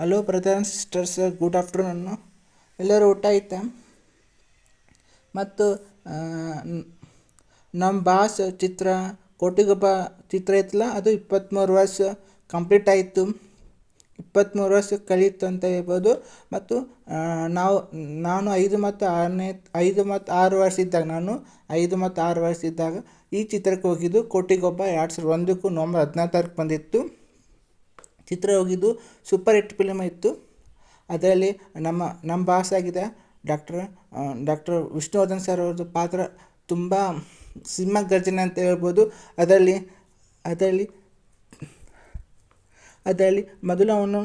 Hello brother and sisters good afternoon ಎಲ್ಲರೂ ಊಟ ಐತೆ ಮತ್ತು ನಮ್ಮ ಬಾಸ್ ಚಿತ್ರ, ಕೋಟಿಗೊಬ್ಬ ಚಿತ್ರ ಐತಲ್ಲ, ಅದು ಇಪ್ಪತ್ತ್ಮೂರು ವರ್ಷ ಕಂಪ್ಲೀಟ್ ಆಯಿತು. ಇಪ್ಪತ್ತ್ಮೂರು ವರ್ಷ ಕಳೀತು ಅಂತ ಹೇಳ್ಬೋದು. ಮತ್ತು ನಾವು, ನಾನು ಐದು ಮತ್ತು ಆರನೇ, ಐದು ಮತ್ತು ಆರು ವರ್ಷ ಇದ್ದಾಗ, ನಾನು ಐದು ಮತ್ತು ಆರು ವರ್ಷ ಇದ್ದಾಗ ಈ ಚಿತ್ರಕ್ಕೆ ಹೋಗಿದ್ದು ಕೋಟಿಗೊಬ್ಬ ಎರಡು ಸಾವಿರದ ಒಂದಕ್ಕೂ ನವಂಬರ್ ಹದಿನಾರು ತಾರೀಕು ಬಂದಿತ್ತು. ಚಿತ್ರ ಹೋಗಿದ್ದು ಸೂಪರ್ ಹಿಟ್ ಫಿಲಮ್ ಇತ್ತು. ಅದರಲ್ಲಿ ನಮ್ಮ ನಮ್ಮ ಬಾಸ್ ಆಗಿದೆ ಡಾಕ್ಟರ್ ಡಾಕ್ಟರ್ ವಿಷ್ಣುವರ್ಧನ್ ಸರ್ ಅವ್ರದ್ದು ಪಾತ್ರ ತುಂಬ ಸಿಂಹ ಗರ್ಜನೆ ಅಂತ ಹೇಳ್ಬೋದು. ಅದರಲ್ಲಿ ಅದರಲ್ಲಿ ಅದರಲ್ಲಿ ಮೊದಲು ಅವನು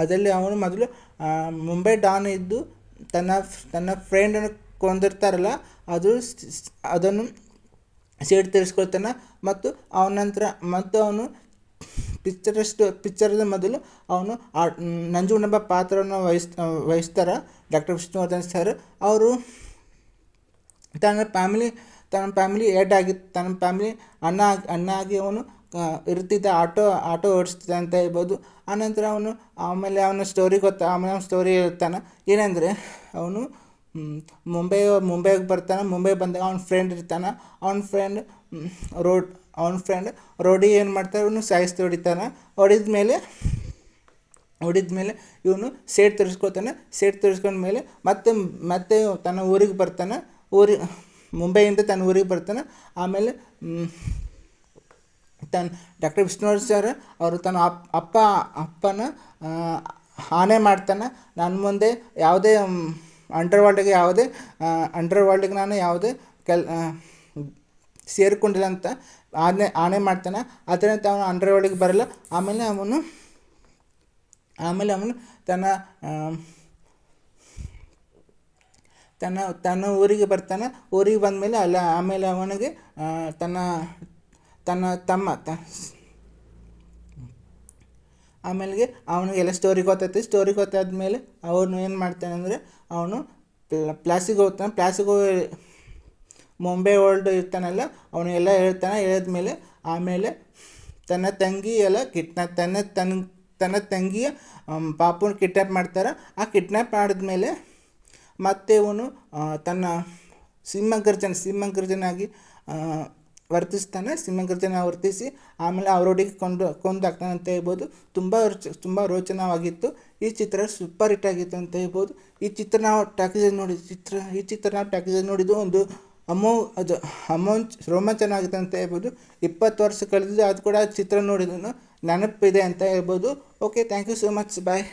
ಅದರಲ್ಲಿ ಅವನು ಮೊದಲು ಮುಂಬೈ ಡಾನ್ ಇದ್ದು ತನ್ನ ತನ್ನ ಫ್ರೆಂಡನ್ನು ಕೊಂದಿರ್ತಾರಲ್ಲ, ಅದು ಅದನ್ನು ಸೇಡ್ ತೀರಿಸ್ಕೊಳ್ತಾನೆ. ಮತ್ತು ಅವನಂತರ ಮತ್ತು ಅವನು ಪಿಕ್ಚರಷ್ಟು ಪಿಕ್ಚರದ ಮೊದಲು ಅವನು ಆ ನಂಜುಂಡಪ್ಪ ಪಾತ್ರವನ್ನು ವಹಿಸ್ ವಹಿಸ್ತಾರೆ. ಡಾಕ್ಟರ್ ವಿಷ್ಣುವರ್ಧನ್ ಸರ್ ಅವರು ತನ್ನ ಫ್ಯಾಮಿಲಿ ತನ್ನ ಫ್ಯಾಮಿಲಿ ಎಡ್ ಆಗಿ, ತನ್ನ ಫ್ಯಾಮಿಲಿ ಅಣ್ಣ ಆಗಿ ಅಣ್ಣ ಆಗಿ ಅವನು ಇರ್ತಿದ್ದ ಆಟೋ ಆಟೋ ಓಡಿಸ್ತಿದ್ದ ಅಂತ ಹೇಳ್ಬೋದು. ಆನಂತರ ಅವನು, ಆಮೇಲೆ ಅವನ ಸ್ಟೋರಿ ಗೊತ್ತಾ, ಆಮೇಲೆ ಅವ್ನ ಸ್ಟೋರಿ ಹೇಳ್ತಾನೆ. ಏನಂದರೆ, ಅವನು ಮುಂಬೈ ಮುಂಬೈಗೆ ಬರ್ತಾನೆ. ಮುಂಬೈ ಬಂದಾಗ ಅವ್ನ ಫ್ರೆಂಡ್ ಇರ್ತಾನೆ. ಅವ್ನ ಫ್ರೆಂಡ್ ರೋಡ್ ಅವ್ನ ಫ್ರೆಂಡ್ ರೋಡಿ ಏನು ಮಾಡ್ತಾರೆ ಇವನು ಸಾಯಿಸಿ ಹೊಡಿತಾನೆ. ಹೊಡಿದ ಮೇಲೆ ಹೊಡಿದ ಮೇಲೆ ಇವನು ಸೇಟ್ ತರಿಸ್ಕೊತಾನೆ. ಸೇಟ್ ತರಿಸ್ಕೊಂಡ ಮೇಲೆ ಮತ್ತೆ ಮತ್ತೆ ತನ್ನ ಊರಿಗೆ ಬರ್ತಾನೆ. ಊರಿ, ಮುಂಬೈಯಿಂದ ತನ್ನ ಊರಿಗೆ ಬರ್ತಾನೆ. ಆಮೇಲೆ ತನ್ನ ಡಾಕ್ಟರ್ ವಿಷ್ಣುವರ್ಧನ್ ಸರ್, ಅವರು ತನ್ನ ಅಪ್, ಅಪ್ಪ, ಅಪ್ಪನ ಆನೆ ಮಾಡ್ತಾನೆ. ನನ್ನ ಮುಂದೆ ಯಾವುದೇ ಅಂಡರ್ ವರ್ಲ್ಡ್ಗೆ ಯಾವುದೇ ಅಂಡರ್ ವರ್ಲ್ಡ್ಗೆ ನಾನು ಯಾವುದೇ ಕೆಲ್ ಸೇರಿಕೊಂಡಿಲ್ಲ ಅಂತ ಆನೆ ಆಣೆ ಮಾಡ್ತಾನೆ. ಅದರಿಂದ ಅವನು ಅಂಡರ್ ಒಳಗೆ ಬರಲ್ಲ. ಆಮೇಲೆ ಅವನು ಆಮೇಲೆ ಅವನು ತನ್ನ ತನ್ನ ತನ್ನ ಊರಿಗೆ ಬರ್ತಾನೆ. ಊರಿಗೆ ಬಂದಮೇಲೆ ಅಲ್ಲ, ಆಮೇಲೆ ಅವನಿಗೆ ತನ್ನ ತನ್ನ ತಮ್ಮ, ತ ಆಮೇಲೆ ಅವನಿಗೆಲ್ಲ ಸ್ಟೋರಿ ಗೊತ್ತೈತಿ ಸ್ಟೋರಿ ಗೊತ್ತಾದ್ಮೇಲೆ ಅವನು ಏನು ಮಾಡ್ತಾನೆ ಅಂದರೆ, ಅವನು ಪ್ಲಾಸಿಗೆ ಹೋಗ್ತಾನೆ. ಪ್ಲಾಸಿಗೆ ಮುಂಬೈ ಓಲ್ಡ್ ಇರ್ತಾನಲ್ಲ, ಅವನು ಎಲ್ಲ ಹೇಳ್ತಾನೆ, ಹೇಳಿದ್ಮೇಲೆ ಆಮೇಲೆ ತನ್ನ ತಂಗಿ ಎಲ್ಲ ಕಿಟ್ನ ತನ್ನ ತನ್ನ ತನ್ನ ತಂಗಿಯ ಪಾಪುನ ಕಿಡ್ನ್ಯಾಪ್ ಮಾಡ್ತಾರೆ. ಆ ಕಿಡ್ನ್ಯಾಪ್ ಮಾಡಿದ್ಮೇಲೆ ಮತ್ತೆ ಇವನು ತನ್ನ ಸಿಂಹಗರ್ಜನ ಸಿಂಹಗರ್ಜನಾಗಿ ವರ್ತಿಸ್ತಾನೆ. ಸಿಂಹಗರ್ಜನ ವರ್ತಿಸಿ ಆಮೇಲೆ ಅವರೊಟ್ಟಿಗೆ ಕೊಂಡು ಕೊಂದಾಗ್ತಾನೆ ಅಂತ ಹೇಳ್ಬೋದು. ತುಂಬ ತುಂಬ ರೋಚನವಾಗಿತ್ತು. ಈ ಚಿತ್ರ ಸೂಪರ್ ಹಿಟ್ ಆಗಿತ್ತು ಅಂತ ಹೇಳ್ಬೋದು. ಈ ಚಿತ್ರ ನಾವು ಟ್ಯಾಕೇಜಲ್ಲಿ ನೋಡಿದ ಚಿತ್ರ, ಈ ಚಿತ್ರ ನಾವು ಟ್ಯಾಕೇಜಲ್ಲಿ ನೋಡಿದ್ದು ಒಂದು ಅಮೋ, ಅದು ಅಮೌಂಟ್ ರೋಮಾಂಚನ ಆಗುತ್ತೆ ಅಂತ ಹೇಳ್ಬೋದು. ಇಪ್ಪತ್ತು ವರ್ಷ ಕಳೆದಿದ್ದು ಅದು ಕೂಡ ಚಿತ್ರ ನೋಡಿದ್ರು ನೆನಪಿದೆ ಅಂತ ಹೇಳ್ಬೋದು. Okay thank you so much bye